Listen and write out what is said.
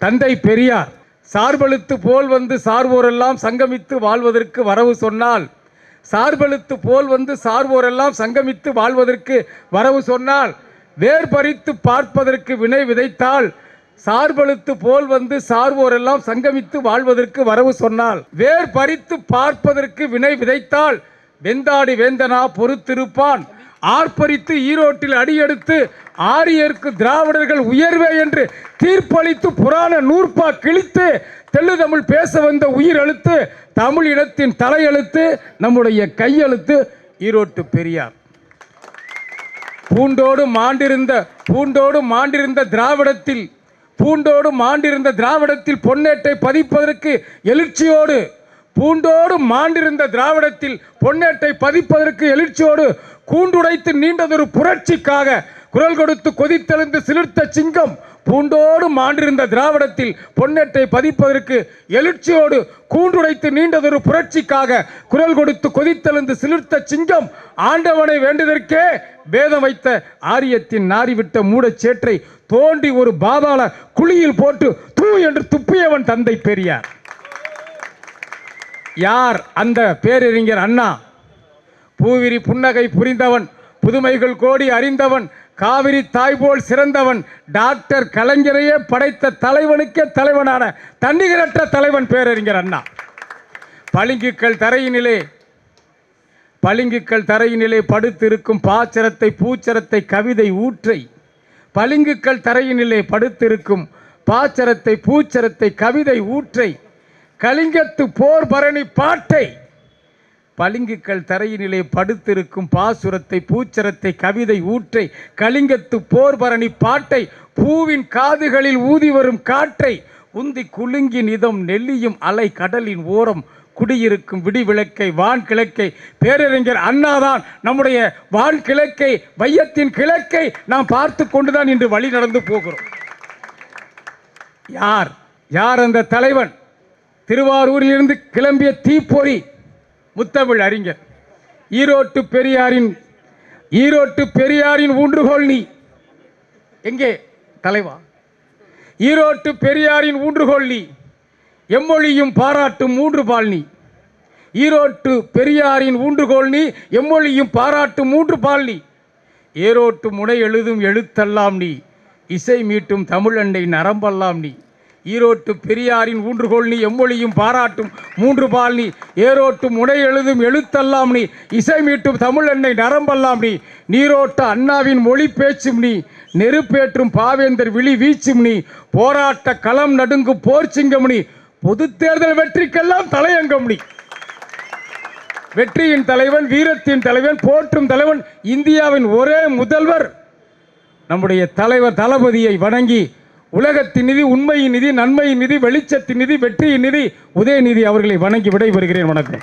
தந்தை பெரியார் சார்பெழுத்து போல் வந்து சார்வோரெல்லாம் சங்கமித்து வாழ்வதற்கு வரவு சொன்னால் சார்பெழுத்து போல் வந்து சார்வோரெல்லாம் சங்கமித்து வாழ்வதற்கு வரவு சொன்னால் வேர் பறித்து பார்ப்பதற்கு வினை விதைத்தால் சார்பெழுத்து போல் வந்து சார்வோரெல்லாம் சங்கமித்து வாழ்வதற்கு வரவு சொன்னால் வேர் பறித்து பார்ப்பதற்கு வினை விதைத்தால் வெந்தாடி வேந்தனா பொறுத்திருப்பான். ஆர்ப்பரித்து ஈரோட்டில் அடியெடுத்து ஆரியருக்கு திராவிடர்கள் உயர்வே என்று தீர்ப்பளித்து புராண நூற்பா கிழித்து தெள்ளு தமிழ் பேச வந்த உயிர் எழுத்து தமிழ் இனத்தின் தலையெழுத்து நம்முடைய கையெழுத்து ஈரோட்டு பெரியார். பூண்டோடு மாண்டிருந்த பூண்டோடு மாண்டிருந்த திராவிடத்தில் பூண்டோடு மாண்டிருந்த திராவிடத்தில் பொன்னேட்டை பதிப்பதற்கு எழுச்சியோடு பூண்டோடு மாண்டிருந்த திராவிடத்தில் பொன்னேட்டை பதிப்பதற்கு எழுச்சியோடு கூண்டுடைத்து நீண்டதொரு புரட்சிக்காக குரல் கொடுத்து கொதித்தெழுந்து சிலிர்த்த சிங்கம் பூண்டோடு மாண்டிருந்த திராவிடத்தில் பொன்னேட்டை பதிப்பதற்கு எழுச்சியோடு கூண்டுடைத்து நீண்டதொரு புரட்சிக்காக குரல் கொடுத்து கொதித்தெழுந்து சிலிர்த்த சிங்கம் ஆண்டவனை வேண்டுதற்கே பேதம் வைத்த ஆரியத்தின் நாறிவிட்ட மூடச் சேற்றை தோண்டி ஒரு பாதாள குழியில் போட்டு தூ என்று துப்பியவன் தந்தை பெரியார். யார் அந்த பேரறிஞர் அண்ணா? பூவிரி புன்னகை புரிந்தவன் புதுமைகள் கோடி அறிந்தவன் காவிரி தாய் போல் சிறந்தவன் டாக்டர் கலைஞரையே படைத்த தலைவனுக்கே தலைவனான தன்னிகரற்ற தலைவன் பேரறிஞர் அண்ணா. பளிங்குக்கள் தரையினிலே பளிங்குக்கள் தரையினிலே படுத்திருக்கும் பாச்சரத்தை பூச்சரத்தை கவிதை ஊற்றை பளிங்குக்கள் தரையினிலே படுத்திருக்கும் பாச்சரத்தை பூச்சரத்தை கவிதை ஊற்றை கலிங்கத்து போர் பரணி பாட்டை. பளிங்குக்கள் தரையினிலே படுத்திருக்கும் பாசுரத்தை பூச்சரத்தை கவிதை ஊற்றை கலிங்கத்து போர் பரணி பாட்டை பூவின் காதுகளில் ஊதி வரும் காற்றை உந்தி குலுங்கி நிதம் நெல்லியும் அலை கடலின் ஓரம் குடியிருக்கும் விடிவிளக்கை வான் கிழக்கை பேரறிஞர் அண்ணாதான் நம்முடைய வான் கிழக்கை வையத்தின் கிழக்கை நாம் பார்த்து கொண்டுதான் இன்று வழி நடந்து போகிறோம். யார்? யார் அந்த தலைவன்? திருவாரூரிலிருந்து கிளம்பிய தீப்பொறி முத்தமிழ் அறிஞர். ஈரோட்டு பெரியாரின் ஈரோட்டு பெரியாரின் ஊன்றுகோல் நீ. எங்கே? தலைவா. ஈரோட்டு பெரியாரின் ஊன்றுகோல் நீ. எம்மொழியும் பாராட்டும் மூன்று பால் நீ. ஈரோட்டு பெரியாரின் ஊன்றுகோல் நீ எம்மொழியும் பாராட்டும் மூன்று பால் நீ. ஏரோட்டு முனை எழுதும் எழுத்தெல்லாம் நீ. இசை மீட்டும் தமிழண்டை நரம்பெல்லாம் நீ. ஈரோட்டு பெரியாரின் ஊன்றுகோல் நீ எம்மொழியும் பாராட்டும். மூன்று பால் நீ ஏரோட்டு முனை எழுதும் எழுத்தெல்லாம் நீ. இசை மீட்டும் என்னை நரம்பெல்லாம் நீ. நீரோட்ட அண்ணாவின் மொழி பேச்சும் நீ. நெருப்பேற்றும் பாவேந்தர் விழி வீச்சும் நீ. போராட்ட களம் நடுங்கு போர் சிங்கம் நீ. பொது தேர்தல் வெற்றிக்கெல்லாம் தலையங்கம் நீ. வெற்றியின் தலைவன் வீரத்தின் தலைவன் போற்றும் தலைவன் இந்தியாவின் ஒரே முதல்வர். நம்முடைய தலைவர் தளபதியை வணங்கி உலகத்தின் நிதி உண்மையின் நிதி நன்மையின் நிதி வெளிச்சத்தின் நிதி வெற்றியின் நிதி உதயநிதி அவர்களை வணங்கி விடைபெறுகிறேன். வணக்கம்.